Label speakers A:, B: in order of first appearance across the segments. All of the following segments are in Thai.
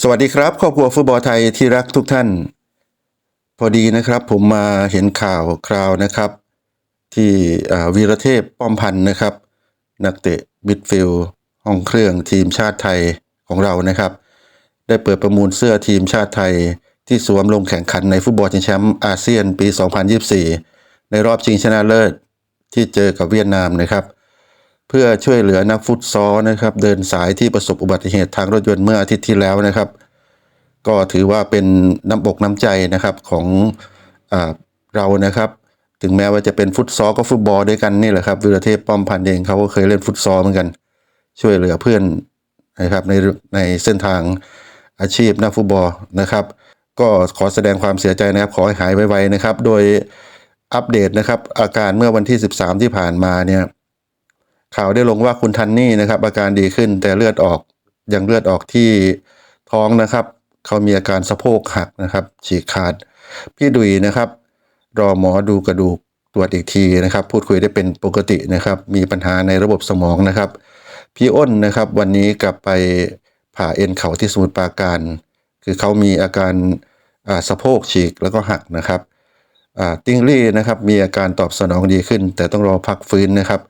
A: สวัสดีครับ ครอบครัวฟุตบอลไทยที่รักทุกท่าน พอดีนะครับผมมาเห็นข่าวคราวนะครับ ที่วีรเทพป้อมพันธ์นะครับ นักเตะมิดฟิลห้องเครื่องทีมชาติไทยของเรานะครับ ได้เปิดประมูลเสื้อทีมชาติไทย ที่สวมลงแข่งขันในฟุตบอลชิงแชมป์อาเซียนปี 2024 ในรอบชิงชนะเลิศที่เจอกับเวียดนามนะครับ เพื่อช่วยเหลือนักฟุตซอลนะครับ เดินสายที่ประสบอุบัติเหตุทางรถยนต์เมื่ออาทิตย์ที่แล้วนะครับ ก็ถือว่าเป็นน้ำอกน้ำใจนะครับของอเรานะครับ ถึงแม้ว่าจะเป็นฟุตซอลก็ฟุตบอลด้วยกันนี่แหละครับวิรเทพป้อมพันธ์เองเขาก็เคยเล่นฟุตซอลเหมือนกัน ช่วยเหลือเพื่อนนะครับในในเส้นทางอาชีพนักฟุตบอลนะครับ ก็ขอแสดงความเสียใจนะครับ ขอให้หายไวๆนะครับ โดยอัปเดตนะครับ อาการเมื่อวันที่ 13 ที่ผ่านมาเนี่ย ข่าวได้ลงว่าคุณทันนี่นะครับ อาการดีขึ้นแต่เลือดออกยังเลือดออกที่ท้องนะครับ เขามีอาการสะโพกหักนะครับ ฉีกขาด พี่ดุยนะครับ รอหมอดูกระดูกตรวจอีกทีนะครับ พูดคุยได้เป็นปกตินะครับ มีปัญหาในระบบสมองนะครับ พี่อ้นนะครับ วันนี้กลับไปผ่าเอ็นเข่าที่สมุทรปราการ คือเขามีอาการาสะโพกฉีกแล้วก็หักนะครับอ่าติ้งลี่นะครับ มีอาการตอบสนองดีขึ้น แต่ต้องรอพักฟื้นนะครับ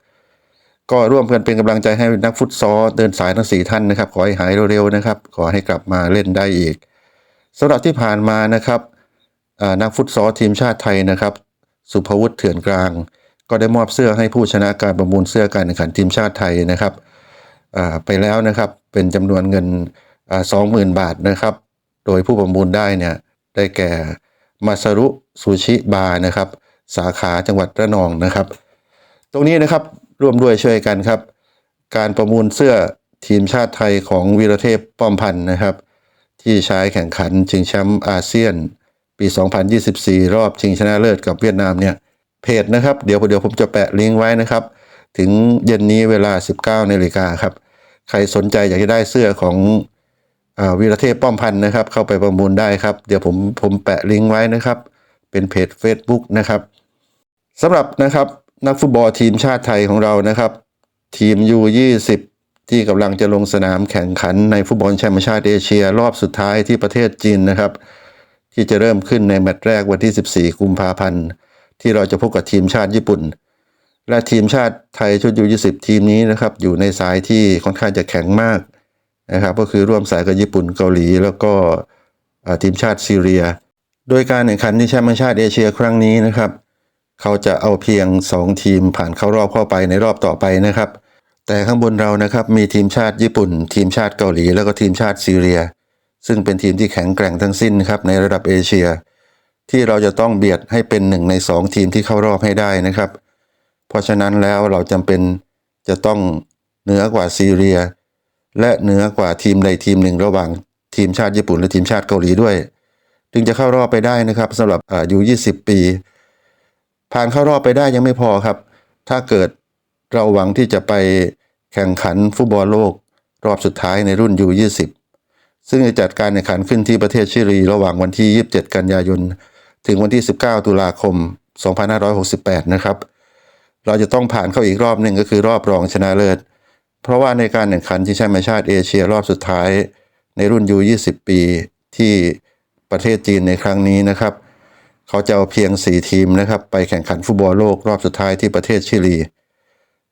A: ก็ร่วมกันเป็นกำลังใจให้นักฟุตซอลเดินสายทั้งสี่ท่านนะครับ ขอให้หายเร็วๆนะครับ ขอให้กลับมาเล่นได้อีกสำหรับที่ผ่านมานะครับนักฟุตซอลทีมชาติไทยนะครับ สุภวุฒิเถื่อนกลาง ก็ได้มอบเสื้อให้ผู้ชนะการประมูลเสื้อการแข่งขันทีมชาติไทยนะครับไปแล้วนะครับเป็นจำนวนเงินสองหมื่นบาทนะครับ โดยผู้ประมูลได้เนี่ยได้แก่มาซารุซูชิบาร์นะครับ สาขาจังหวัดระนองนะครับ ตรงนี้นะครับ ร่วมด้วยช่วยกันครับ การประมูลเสื้อทีมชาติไทยของวีรเทพป้อมพันธ์นะครับ ที่ใช้แข่งขันชิงแชมป์อาเซียน ปี 2024 รอบชิงชนะเลิศกับเวียดนามเนี่ยเพจนะครับเดี๋ยวเดี๋ยวผมจะแปะลิงก์ไว้นะครับ ถึงเย็นนี้เวลา 19นาฬิกาครับ ใครสนใจอยากจะได้เสื้อของอวีรเทพป้อมพันธ์นะครับ เข้าไปประมูลได้ครับ เดี๋ยวผมผมแปะลิงก์ไว้นะครับ เป็นเพจ Facebook นะครับสำหรับนะครับ นักฟุตบอลทีมชาติไทยของเรานะครับ ทีม U20 ที่กำลังจะลงสนามแข่งขันในฟุตบอลแชมเป์ชาติเอเชีย รอบสุดท้ายที่ประเทศจีนนะครับ ที่จะเริ่มขึ้นในแมตช์แรกวันที่ 14 กุมภาพันธ์ ที่เราจะพบกับทีมชาติญี่ปุ่น และทีมชาติไทยชุด U20 ทีมนี้นะครับ อยู่ในสายที่ค่อนข้างจะแข็งมากนะครับ ก็คือร่วมสายกับญี่ปุ่นเกาหลี แล้วก็ทีมชาติซีเรีย โดยการแข่งขันที่แชมเป์ชาติเอเชียครั้งนี้นะครับ เขาจะเอาเพียง 2 ทีมผ่านเข้ารอบเข้าไปในรอบต่อไปนะครับ แต่ข้างบนเรานะครับมีทีมชาติญี่ปุ่น ทีมชาติเกาหลี แล้วก็ทีมชาติซีเรีย ซึ่งเป็นทีมที่แข็งแกร่งทั้งสิ้นครับในระดับเอเชีย ที่เราจะต้องเบียดให้เป็นหนึ่งใน 2 ทีมที่เข้ารอบให้ได้นะครับ เพราะฉะนั้นแล้วเราจำเป็นจะต้องเหนือกว่าซีเรีย และเหนือกว่าทีมใดทีมหนึ่งระหว่างทีมชาติญี่ปุ่นและทีมชาติเกาหลีด้วยถึงจะเข้ารอบไปได้นะครับสำหรับอายุ 20 ปี ผ่านเข้ารอบไปได้ยังไม่พอครับ ถ้าเกิดเราหวังที่จะไปแข่งขันฟุตบอลโลก รอบสุดท้ายในรุ่น U20 ซึ่งจะจัดการแข่งขันขึ้นที่ประเทศชิลี ระหว่างวันที่ 27 กันยายน ถึงวันที่ 19 ตุลาคม 2568 นะครับ เราจะต้องผ่านเข้าอีกรอบหนึ่งก็คือรอบรองชนะเลิศ เพราะว่าในการแข่งขันที่แชมป์ชาติเอเชียรอบสุดท้าย ในรุ่น U20 ปีที่ประเทศจีนในครั้งนี้นะครับ เขาจะเอาเพียง 4 ทีมนะครับ ไปแข่งขันฟุตบอลโลกรอบสุดท้ายที่ประเทศชิลี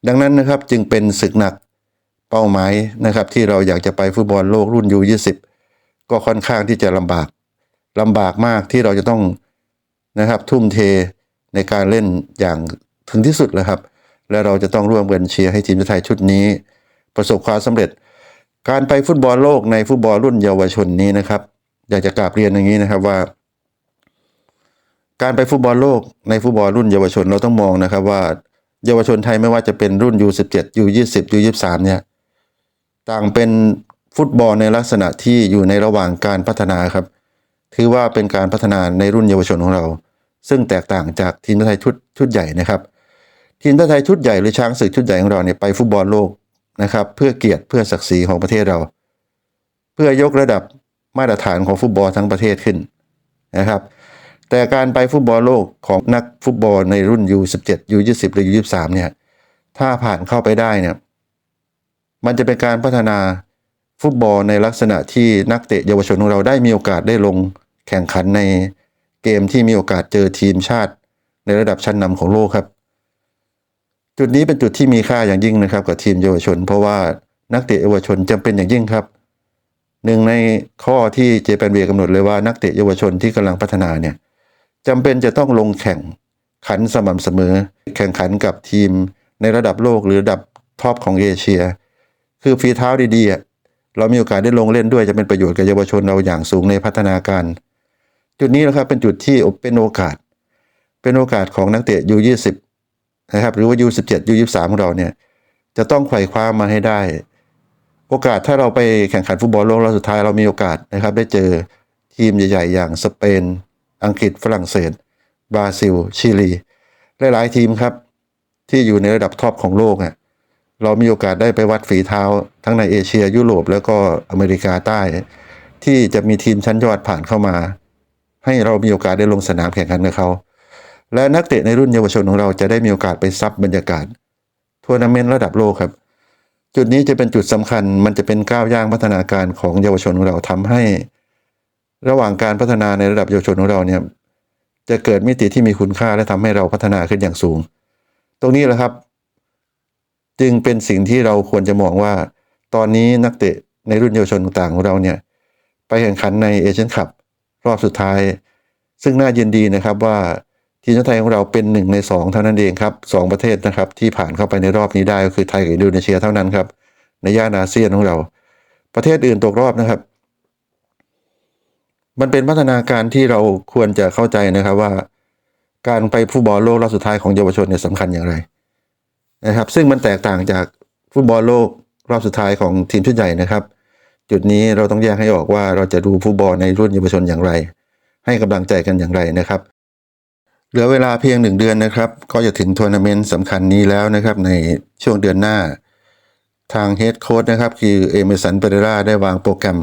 A: ดังนั้นนะครับจึงเป็นศึกหนักเป้าหมายนะครับที่เราอยากจะไปฟุตบอลโลกรุ่น U20 ก็ค่อนข้างที่จะลำบากลำบากมากที่เราจะต้องนะครับทุ่มเทในการเล่นอย่างถึงที่สุดเลยครับ และเราจะต้องร่วมกันเชียร์ให้ทีมชาติไทยชุดนี้ ประสบความสำเร็จ การไปฟุตบอลโลกในฟุตบอลรุ่นเยาวชนนี้นะครับ อยากจะกราบเรียนอย่างนี้นะครับว่า การไปฟุตบอลโลกในฟุตบอลรุ่นเยาวชนเราต้องมองนะครับว่าเยาวชนไทยไม่ว่าจะเป็นรุ่น U17 U20 U23 เนี่ยต่างเป็นฟุตบอลในลักษณะที่อยู่ในระหว่างการพัฒนาครับ ถือว่าเป็นการพัฒนาในรุ่นเยาวชนของเรา ซึ่งแตกต่างจากทีมชาติไทยชุดชุดใหญ่นะครับ ทีมชาติไทยชุดใหญ่หรือช้างศึกชุดใหญ่ของเราเนี่ยไปฟุตบอลโลกนะครับ เพื่อเกียรติเพื่อศักดิ์ศรีของประเทศเรา เพื่อยกระดับมาตรฐานของฟุตบอลทั้งประเทศขึ้นนะครับ แต่การไปฟุตบอลโลกของนักฟุตบอลในรุ่น U17 U20 หรือ U23 เนี่ย ถ้าผ่านเข้าไปได้เนี่ย มันจะเป็นการพัฒนาฟุตบอลในลักษณะที่นักเตะเยาวชนของเราได้มีโอกาสได้ลงแข่งขันในเกมที่มีโอกาสเจอทีมชาติ ในระดับชั้นนำของโลกครับ จุดนี้เป็นจุดที่มีค่าอย่างยิ่งนะครับ กับทีมเยาวชน เพราะว่านักเตะเยาวชนจำเป็นอย่างยิ่งครับหนึ่งในข้อที่เจแปนเวียกำหนดเลยว่านักเตะเยาวชนที่กำลังพัฒนาเนี่ย จำเป็นจะต้องลงแข่งขันสม่ำเสมอ แข่งขันกับทีมในระดับโลกหรือระดับท็อปของเอเชีย คือฝีเท้าดีๆ เรามีโอกาสได้ลงเล่นด้วยจะเป็นประโยชน์กับเยาวชนเราอย่างสูงในพัฒนาการ จุดนี้นะครับเป็นจุดที่เป็นโอกาส เป็นโอกาสของนักเตะยูยี่สิบนะครับหรือว่ายูสิบเจ็ดยูยี่สามของเราเนี่ยจะต้องไขว่คว้ามาให้ได้ โอกาสถ้าเราไปแข่งขันฟุตบอลโลกรอบสุดท้ายเรามีโอกาสนะครับ ได้เจอทีมใหญ่ ๆ อย่างสเปน อังกฤษฝรั่งเศส บราซิล ชิลี หลายๆทีมครับ ที่อยู่ในระดับท็อปของโลกอะเรามีโอกาสได้ไปวัดฝีเท้า ทั้งในเอเชียยุโรปแล้วก็อเมริกาใต้ ที่จะมีทีมชั้นยอดผ่านเข้ามา ให้เรามีโอกาสได้ลงสนามแข่งขันกับเขา และนักเตะในรุ่นเยาวชนของเราจะได้มีโอกาสไปซับบรรยากาศทัวร์นาเมนต์ระดับโลกครับ จุดนี้จะเป็นจุดสำคัญมันจะเป็นก้าวย่างพัฒนาการของเยาวชนของเราทำให้ ระหว่างการพัฒนาในระดับเยาวชนของเราเนี่ยจะเกิดมิติที่มีคุณค่าและทำให้เราพัฒนาขึ้นอย่างสูง ตรงนี้แหละครับ จึงเป็นสิ่งที่เราควรจะมองว่า ตอนนี้นักเตะในรุ่นเยาวชนต่างของเราเนี่ยไปแข่งขันในเอเชียนคัพรอบสุดท้าย ซึ่งน่ายินดีนะครับว่าทีมชาติไทยของเราเป็นหนึ่งในสองเท่านั้นเองครับสองประเทศนะครับ ที่ผ่านเข้าไปในรอบนี้ได้ก็คือไทยกับอินโดนีเซียเท่านั้นครับในย่านอาเซียนของเรา ประเทศอื่นตกรอบนะครับ มันเป็นพัฒนาการที่เราควรจะเข้าใจนะครับว่า การไปฟุตบอลโลกรอบสุดท้ายของเยาวชนเนี่ยสำคัญอย่างไรนะครับ ซึ่งมันแตกต่างจากฟุตบอลโลกรอบสุดท้ายของทีมชุดใหญ่นะครับ จุดนี้เราต้องแยกให้ออกว่าเราจะดูฟุตบอลในรุ่นเยาวชนอย่างไร ให้กำลังใจกันอย่างไรนะครับ เหลือเวลาเพียงหนึ่งเดือนนะครับ ก็จะถึงทัวร์นาเมนต์สำคัญนี้แล้วนะครับในช่วงเดือนหน้า ทางเฮดโค้ชนะครับคือเอเมสันเปเรราได้วางโปรแกรม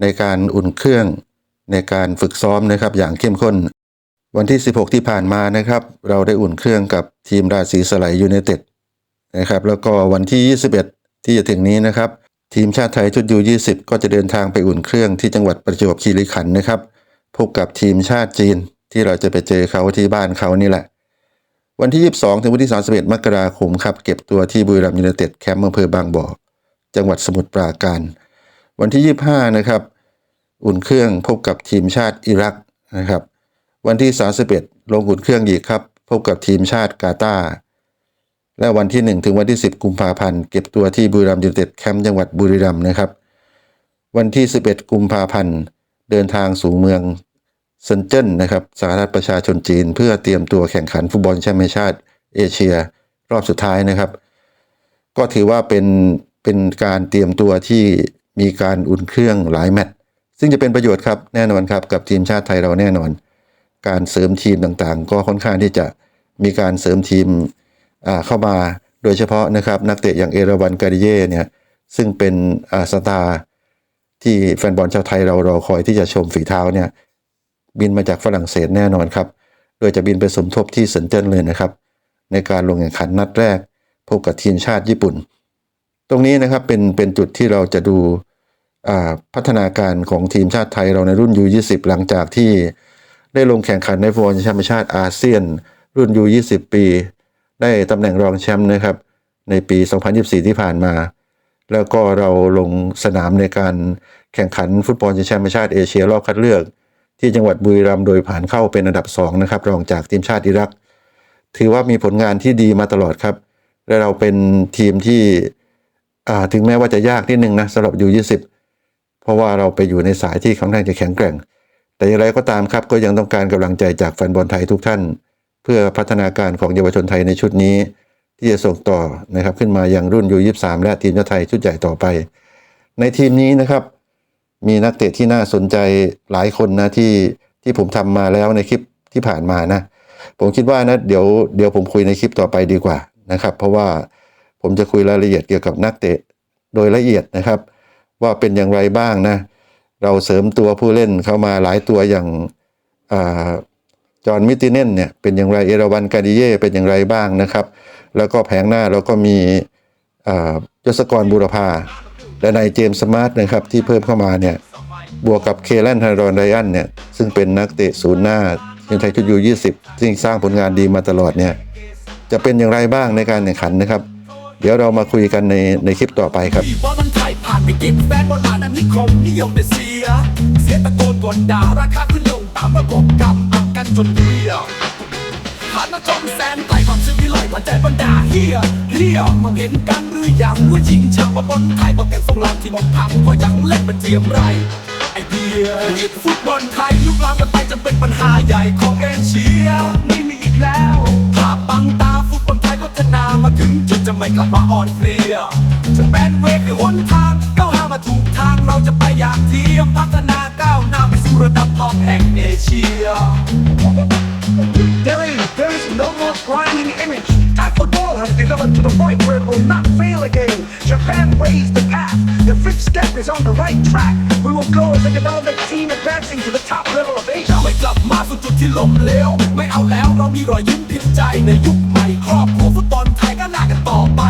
A: ในการอุ่นเครื่อง ในการฝึกซ้อมนะครับอย่างเข้มข้น วันที่ 16 ที่ผ่านมานะครับ เราได้อุ่นเครื่องกับทีมราศีสไลยูไนเต็ดนะครับแล้วก็วันที่ 21 ที่จะถึงนี้นะครับ ทีมชาติไทยชุดยู20 ก็จะเดินทางไปอุ่นเครื่องที่จังหวัดประจวบคีรีขันธ์นะครับพบกับทีมชาติจีนที่เราจะไปเจอเขาที่บ้านเขานี่แหละ วันที่ 22 ถึงวันที่ 31 มกราคมครับ เก็บตัวที่บุรีรัมย์ยูไนเต็ดแคมป์อำเภอบางบ่อ จังหวัดสมุทรปราการ วันที่ 25 นะครับ อุ่นเครื่องพบกับทีมชาติอิรักนะครับ วันที่ 31 ลงอุ่นเครื่องอีกครับ พบกับทีมชาติกาตาร์และวันที่ 1 ถึงวันที่ 10 กุมภาพันธ์เก็บตัวที่บุรีรัมย์ยูไนเต็ดแคมป์จังหวัดบุรีรัมย์นะครับ วันที่ 11 กุมภาพันธ์เดินทางสู่เมืองเซนเจิ้นนะครับสหรัฐประชาชนจีน เพื่อเตรียมตัวแข่งขันฟุตบอลแชมเป์ชาติเอเชีย รอบสุดท้ายนะครับ ก็ถือว่าเป็นเป็นการเตรียมตัวที่มีการอุ่นเครื่องหลายแมตช์ ซึ่งจะเป็นประโยชน์ครับแน่นอนครับกับทีมชาติไทยเราแน่นอน การเสริมทีมต่างๆ ก็ค่อนข้างที่จะมีการเสริมทีมเข้ามาโดยเฉพาะนะครับนักเตะอย่างเอราวันการิเย่เนี่ยซึ่งเป็นสตาร์ที่แฟนบอลชาวไทยเรารอคอยที่จะชมฝีเท้าเนี่ยบินมาจากฝรั่งเศสแน่นอนครับ โดยจะบินไปสมทบที่เซนเจิ้นเลยนะครับ ในการลงแข่งขันนัดแรก พบกับทีมชาติญี่ปุ่น ตรงนี้นะครับเป็นเป็นจุดที่เราจะดู พัฒนาการของทีมชาติไทยเราในรุ่น U20 หลังจากที่ได้ลงแข่งขันในฟุตบอลแชมป์ชาติอาเซียน รุ่น U20 ปี ได้ตำแหน่งรองแชมป์นะครับ ในปี 2024 ที่ผ่านมา แล้วก็เราลงสนามในการแข่งขันฟุตบอลชิงแชมป์ชาติเอเชียรอบคัดเลือก ที่จังหวัดบุรีรัมย์โดยผ่านเข้าเป็นอันดับ 2 นะครับ รองจากทีมชาติอิรัก ถือว่ามีผลงานที่ดีมาตลอดครับและเราเป็นทีมที่ถึงแม้ว่าจะยากนิดนึงนะสำหรับ U20 เพราะว่าเราไปอยู่ในสายที่ค่อนข้างจะแข็งแกร่ง แต่อย่างไรก็ตามครับก็ยังต้องการกำลังใจจากแฟนบอลไทยทุกท่าน เพื่อพัฒนาการของเยาวชนไทยในชุดนี้ ที่จะส่งต่อนะครับขึ้นมาอย่างรุ่น U23 และทีมชาติไทยชุดใหญ่ต่อไป ในทีมนี้นะครับมีนักเตะที่น่าสนใจหลายคนนะที่ที่ผมทำมาแล้วในคลิปที่ผ่านมานะ ผมคิดว่านะเดี๋ยวเดี๋ยวผมคุยในคลิปต่อไปดีกว่านะครับ เพราะว่าผมจะคุยรายละเอียดเกี่ยวกับนักเตะโดยละเอียดนะครับ ว่าเป็นอย่างไรบ้างนะ เราเสริมตัวผู้เล่นเข้ามาหลายตัวอย่างาจอห์นมิติเนนเนี่ยเป็นอย่างไรเอราวันกาดิเย่เป็นอย่างไรบ้างนะครับ แล้วก็แผงหน้าเราก็มียศกรบูรพาและในเจมส์สมาร์ทนะครับที่เพิ่มเข้ามาเนี่ยบวกกับเคแลนธารอนไรอันเนี่ยซึ่งเป็นนักเตะศูนย์หน้าทีมไทยชุดยู20 ซึ่งสร้างผลงานดีมาตลอดเนี่ยจะเป็นอย่างไรบ้างในการแข่งขันนะครับ เดี๋ยวเรามาคุยกันในในคลิปต่อไปครับ
B: บอลมันไทยผ่านไปกินแฟนบอลมานั้นนิคมนิยมได้เสีย เสียตะโกนกดด่าราคาขึ้นลงตามระบบกำอักกันจนเรียผ่านมาจนแสนไกลความชื่อวิไลผ่านใจบรรดาเฮียเรียมองเห็นกันหรือยังว่าจริงช่างว่าบอลไทยบอกแก่ทรงลามที่มองพังเพราะยังเล่นเป็นเทียมไรไอเดียฮิตฟุตบอลไทยลุกลามกันไปจนเป็นปัญหาใหญ่ของเอเชียนี่มีอีกแล้วภาพบังตาฟุตบอลไทยพัฒนามาถึงจุดจะไม่กลับมาอ่อนเพลียจะเป็นเวกหรือหนทาง มาถูกทางเราจะไปอย่างเทียมพัฒนาก้าวหน้าไปสู่ระดับท็อปแห่งเอเชีย
C: There is, there is no more grinding image. Thai football has developed to the point where it will not fail again. Japan raised the path. The fifth step is on the right track. We will go as a development team advancing to the top level of Asia.
B: ไม่กลับมาสู่จุดที่ล้มเหลวไม่เอาแล้วเรามีรอยยิ้มพิมพ์ใจในยุคใหม่ครอบครัวฟุตบอลไทยก็ลากันต่อไป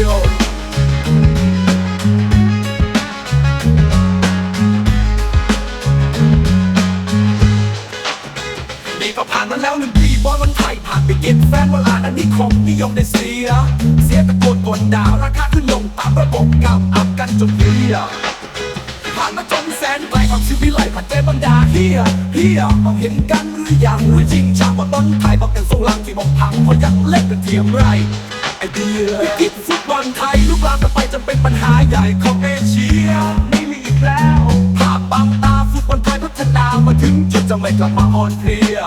B: กลมเกลียวนี่ก็ผ่านมาแล้วหนึ่งปีบอลวันไทยผ่านไปกินแฟนบอลอาณานิคมนิยมได้เสีย เสียตะโกนกดด่าราคาขึ้นลงตามระบบกำอับกันจนเรียผ่านมาจนแสนไกลความชีวิตไหลผ่านใจบรรดาเฮียเฮียมองเห็นกันหรือยังหรือจริงชางว่านไทยบอกกันทรงลังที่มองพังเพราะยังเล่นเป็นเทียมไรไอเดียวิกฤตฟุต บอลไทยลุกลามกันไปจนเป็นปัญหาใหญ่ของเอเชียนี่มีอีกแล้วภาพบังตาฟุตบอลไทยพัฒนามาถึงจุดจะไม่กลับมาอ่อนเพลีย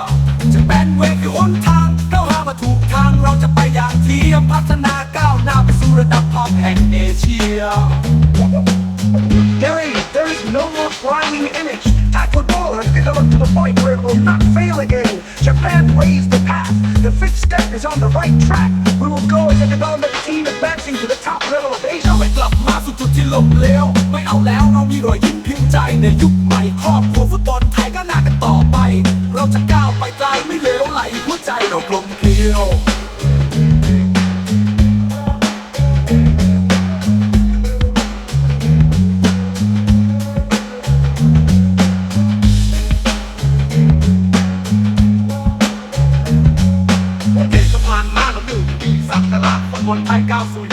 B: จะเป็นเวกหรือหนทางก้าหามาถูกทางเราจะไปอย่างเทียมพัฒนาก้าวหน้าไปสู่ระดับท็อปแห่งเอเชีย
C: There is, there is no more grinding image. Thai football has developed to the point where it will not fail again. Japan raised the path. The fifth step is on the right track. We will go as a development team advancing to the top level of Asia.
B: ไม่กลับมาสู่จุดที่ล้มเหลวไม่เอาแล้วเรามีรอยยิ้มเพียงใจในยุคใหม่ครอบครัวฟุตบอลไทยก็น่ากันต่อไป เราจะก้าวไปไกลไม่เหลวไหลหัวใจเรากลมเกลียว กการะ